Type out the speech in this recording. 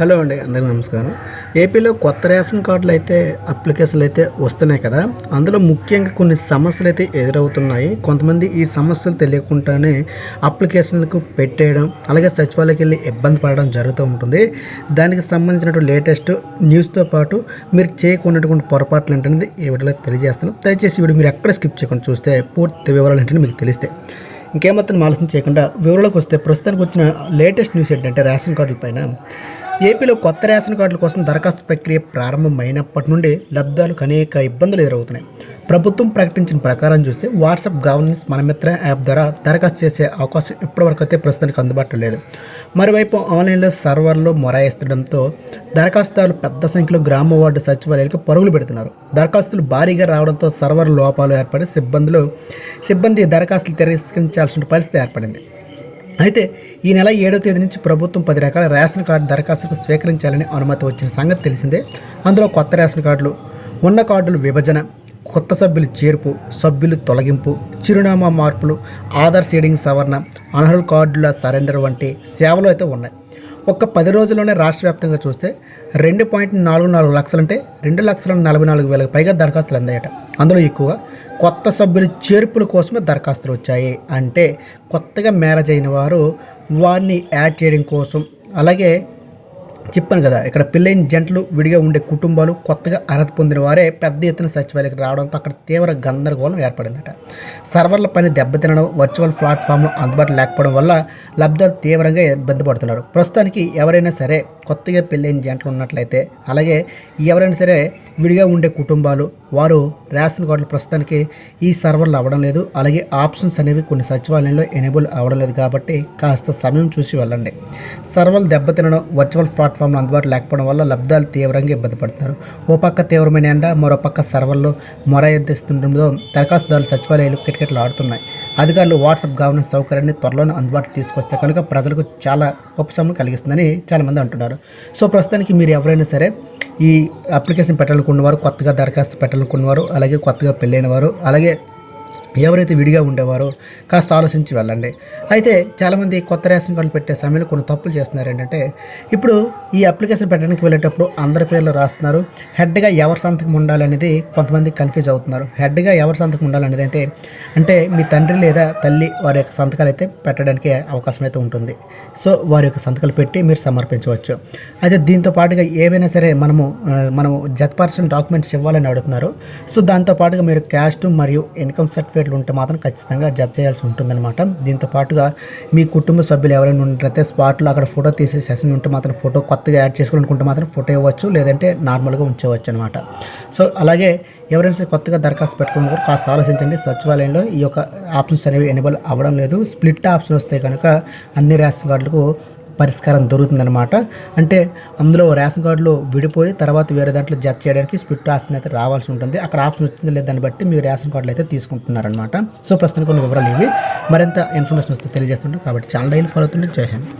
Hello అండి అందరికీ నమస్కారం. ఏపీలో కొత్త రేషన్ కార్డులు అయితే అప్లికేషన్లు అయితే వస్తున్నాయి కదా. అందులో ముఖ్యంగా కొన్ని సమస్యలు అయితే ఎదురవుతున్నాయి. కొంతమంది ఈ సమస్యలు తెలియకుండానే అప్లికేషన్లకు పెట్టేయడం అలాగే సచివాలయకి వెళ్ళి ఇబ్బంది పడడం జరుగుతూ ఉంటుంది. దానికి సంబంధించినటువంటి లేటెస్ట్ న్యూస్తో పాటు మీరు చేయకున్నటువంటి పొరపాట్లు ఏంటనేది ఈ వీడియోలో తెలియజేస్తాను. దయచేసి వీడియో మీరు ఎక్కడ స్కిప్ చేయకుండా చూస్తే పూర్తి వివరాలు ఏంటంటే మీకు తెలిస్తే. ఇంకేమాత్రం ఆలోచన చేయకుండా వివరాలకు వస్తే ప్రస్తుతానికి వచ్చిన లేటెస్ట్ న్యూస్ ఏంటంటే రేషన్ కార్డుల పైన. ఏపీలో కొత్త రేషన్ కార్డుల కోసం దరఖాస్తు ప్రక్రియ ప్రారంభమైనప్పటి నుండి లబ్ధాలకు అనేక ఇబ్బందులు ఎదురవుతున్నాయి. ప్రభుత్వం ప్రకటించిన ప్రకారం చూస్తే వాట్సాప్ గవర్నెన్స్ మనమిత్ర యాప్ ద్వారా దరఖాస్తు చేసే అవకాశం ఇప్పటివరకు అయితే ప్రస్తుతానికి అందుబాటులో లేదు. మరోవైపు ఆన్లైన్లో సర్వర్లు మొరాయిస్తడంతో దరఖాస్తుదారులు పెద్ద సంఖ్యలో గ్రామ వార్డు సచివాలయాలకు పరుగులు పెడుతున్నారు. దరఖాస్తులు భారీగా రావడంతో సర్వర్ లోపాలు ఏర్పడి సిబ్బందులు సిబ్బంది దరఖాస్తులు తిరస్కరించాల్సిన పరిస్థితి ఏర్పడింది. అయితే ఈ నెల ఏడో తేదీ నుంచి ప్రభుత్వం పది రకాల రేషన్ కార్డు దరఖాస్తులకు స్వీకరించాలని అనుమతి వచ్చిన సంగతి తెలిసిందే. అందులో కొత్త రేషన్ కార్డులు ఉన్న కార్డులు విభజన కొత్త సభ్యులు చేర్పు సభ్యులు తొలగింపు చిరునామా మార్పులు ఆధార్ సీడింగ్ సవరణ అనర్హుల కార్డుల సరెండర్ వంటి సేవలు అయితే ఉన్నాయి. ఒక్క పది రోజుల్లోనే రాష్ట్ర వ్యాప్తంగా చూస్తే రెండు పాయింట్ నాలుగు నాలుగు లక్షలు అంటే రెండు లక్షల నలభై నాలుగు వేలకు పైగా దరఖాస్తులు అందాయట. అందులో ఎక్కువగా కొత్త సభ్యుల చేర్పుల కోసమే దరఖాస్తులు వచ్చాయి. అంటే కొత్తగా మ్యారేజ్ అయిన వారు వారిని యాడ్ చేయడం కోసం అలాగే చెప్పాను కదా ఇక్కడ పెళ్ళైన జంటలు విడిగా ఉండే కుటుంబాలు కొత్తగా అర్హత పొందిన వారే పెద్ద ఎత్తున సచివాలయకి రావడంతో అక్కడ తీవ్ర గందరగోళం ఏర్పడిందట. సర్వర్ల పని దెబ్బతినడం వర్చువల్ ప్లాట్ఫామ్లు అందుబాటులో లేకపోవడం వల్ల లబ్ధాలు తీవ్రంగా ఇబ్బంది పడుతున్నారు. ప్రస్తుతానికి ఎవరైనా సరే కొత్తగా పెళ్ళైన జంటలు ఉన్నట్లయితే అలాగే ఎవరైనా సరే విడిగా ఉండే కుటుంబాలు వారు రేషన్ కార్డులు ప్రస్తుతానికి ఈ సర్వర్లు అవ్వడం లేదు. అలాగే ఆప్షన్స్ అనేవి కొన్ని సచివాలయంలో ఎనేబుల్ అవ్వడం లేదు కాబట్టి కాస్త సమయం చూసి వెళ్ళండి. సర్వర్లు దెబ్బతినడం వర్చువల్ ప్లాట్ఫామ్ ప్లాట్ఫామ్లు అందుబాటులో లేకపోవడం వల్ల లబ్ధాలు తీవ్రంగా ఇబ్బంది పడుతున్నారు. ఓ పక్క తీవ్రమైన ఎండ మరో పక్క సర్వర్లు మొర దరఖాస్తుదారులు సచివాలయాలు కిటకిటలు ఆడుతున్నాయి. అధికారులు వాట్సాప్ గవర్నెన్స్ సౌకర్యాన్ని త్వరలోనే అందుబాటులో తీసుకొస్తే కనుక ప్రజలకు చాలా ఉపశమనం కలిగిస్తుందని చాలామంది అంటున్నారు. సో ప్రస్తుతానికి మీరు ఎవరైనా సరే ఈ అప్లికేషన్ పెట్టాలనుకున్నవారు కొత్తగా దరఖాస్తు పెట్టాలనుకున్నవారు అలాగే కొత్తగా పెళ్ళైన వారు అలాగే ఎవరైతే విడిగా ఉండేవారో కాస్త ఆలోచించి వెళ్ళండి. అయితే చాలామంది కొత్త రేషన్ కార్డులు పెట్టే సమయంలో కొన్ని తప్పులు చేస్తున్నారు. ఏంటంటే ఇప్పుడు ఈ అప్లికేషన్ పెట్టడానికి వెళ్ళేటప్పుడు అందరి పేర్లు రాస్తున్నారు. హెడ్గా ఎవరి సంతకం ఉండాలనేది కొంతమంది కన్ఫ్యూజ్ అవుతున్నారు. హెడ్గా ఎవరి సంతకం ఉండాలనేది అయితే అంటే మీ తండ్రి లేదా తల్లి వారి యొక్క సంతకాలు అయితే పెట్టడానికి అవకాశం అయితే ఉంటుంది. సో వారి యొక్క సంతకాలు పెట్టి మీరు సమర్పించవచ్చు. అయితే దీంతో పాటుగా ఏవైనా సరే మనము మనము జత్పర్సన్ డాక్యుమెంట్స్ ఇవ్వాలని అడుగుతున్నారు. సో దాంతో పాటుగా మీరు క్యాస్ట్ మరియు ఇన్కమ్ సర్టిఫికేట్లు ఉంటే మాత్రం ఖచ్చితంగా జత చేయాల్సి ఉంటుందన్నమాట. దీంతో పాటుగా మీ కుటుంబ సభ్యులు ఎవరైనా ఉన్నట్లయితే స్పాట్లో అక్కడ ఫోటో తీసే సెషన్ ఉంటే మాత్రం ఫోటో కొత్త కొత్తగా యాడ్ చేసుకోవాలనుకుంటే మాత్రం ఫోటో ఇవ్వచ్చు లేదంటే నార్మల్గా ఉంచవచ్చు అనమాట సో అలాగే ఎవరైనా సరే కొత్తగా దరఖాస్తు పెట్టుకున్న కూడా కాస్త ఆలోచించండి. సచివాలయంలో ఈ యొక్క ఆప్షన్స్ అనేవి ఎనేబుల్ అవ్వడం లేదు. స్ప్లిట్ ఆప్షన్ వస్తే కనుక అన్ని రేషన్ కార్డులకు పరిష్కారం దొరుకుతుందనమాట అంటే అందులో రేషన్ కార్డులో విడిపోయి తర్వాత వేరే దాంట్లో జత చేయడానికి స్ప్లిట్ ఆప్షన్ అయితే రావాల్సి ఉంటుంది. అక్కడ ఆప్షన్ వచ్చిందో లేదని దాన్ని బట్టి మీరు రేషన్ కార్డులు అయితే తీసుకుంటున్నారనమాట సో ప్రస్తుతానికి కొన్ని వివరాలు ఇవి. మరింత ఇన్ఫర్మేషన్ వస్తే తెలియజేస్తుంటాం. కాబట్టి ఛానల్ డైలీ ఫాలో అవుతుంటే జై హింద్.